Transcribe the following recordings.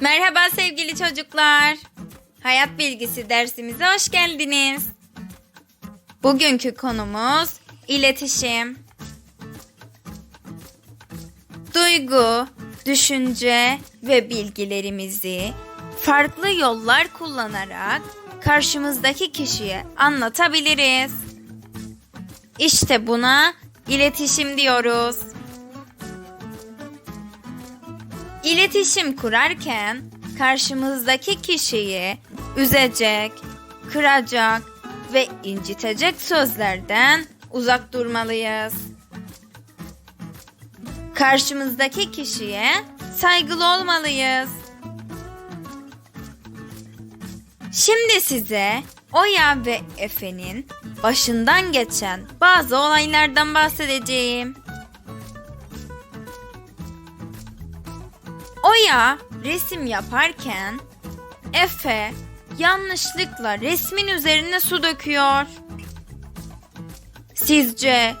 Merhaba sevgili çocuklar. Hayat bilgisi dersimize hoş geldiniz. Bugünkü konumuz iletişim. Duygu, düşünce ve bilgilerimizi farklı yollar kullanarak karşımızdaki kişiye anlatabiliriz. İşte buna iletişim diyoruz. İletişim kurarken karşımızdaki kişiyi üzecek, kıracak ve incitecek sözlerden uzak durmalıyız. Karşımızdaki kişiye saygılı olmalıyız. Şimdi size Oya ve Efe'nin başından geçen bazı olaylardan bahsedeceğim. Oya resim yaparken Efe yanlışlıkla resmin üzerine su döküyor. Sizce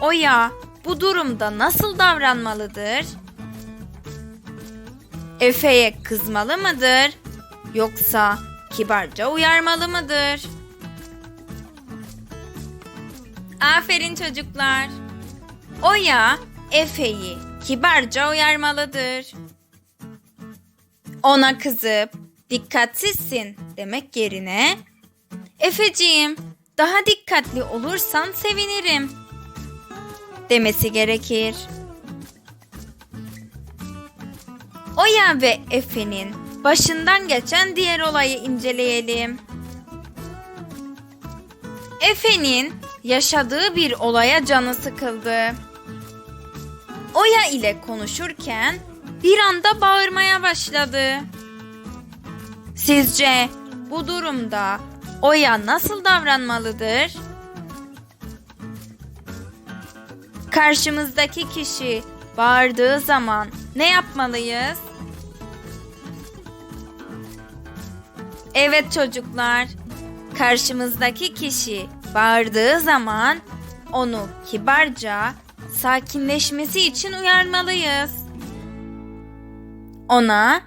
Oya bu durumda nasıl davranmalıdır? Efe'ye kızmalı mıdır? Yoksa kibarca uyarmalı mıdır? Aferin çocuklar. Oya Efe'yi kibarca uyarmalıdır. Ona kızıp dikkatsizsin demek yerine Efeciğim daha dikkatli olursan sevinirim demesi gerekir. Oya ve Efe'nin başından geçen diğer olayı inceleyelim. Efe'nin yaşadığı bir olaya canı sıkıldı. Oya ile konuşurken bir anda bağırmaya başladı. Sizce bu durumda Oya nasıl davranmalıdır? Karşımızdaki kişi bağırdığı zaman ne yapmalıyız? Evet çocuklar, karşımızdaki kişi bağırdığı zaman onu kibarca sakinleşmesi için uyarmalıyız. Ona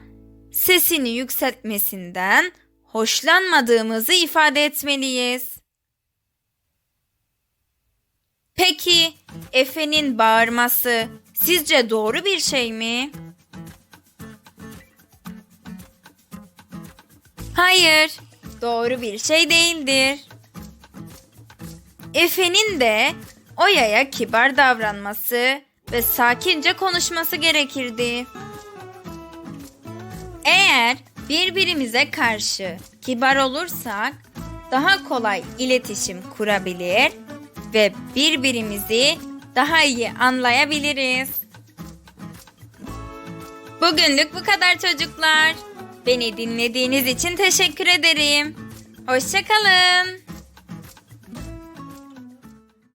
sesini yükseltmesinden hoşlanmadığımızı ifade etmeliyiz. Peki Efe'nin bağırması sizce doğru bir şey mi? Hayır, doğru bir şey değildir. Efe'nin de Oya'ya kibar davranması ve sakince konuşması gerekirdi. Eğer birbirimize karşı kibar olursak daha kolay iletişim kurabilir ve birbirimizi daha iyi anlayabiliriz. Bugünlük bu kadar çocuklar. Beni dinlediğiniz için teşekkür ederim. Hoşçakalın.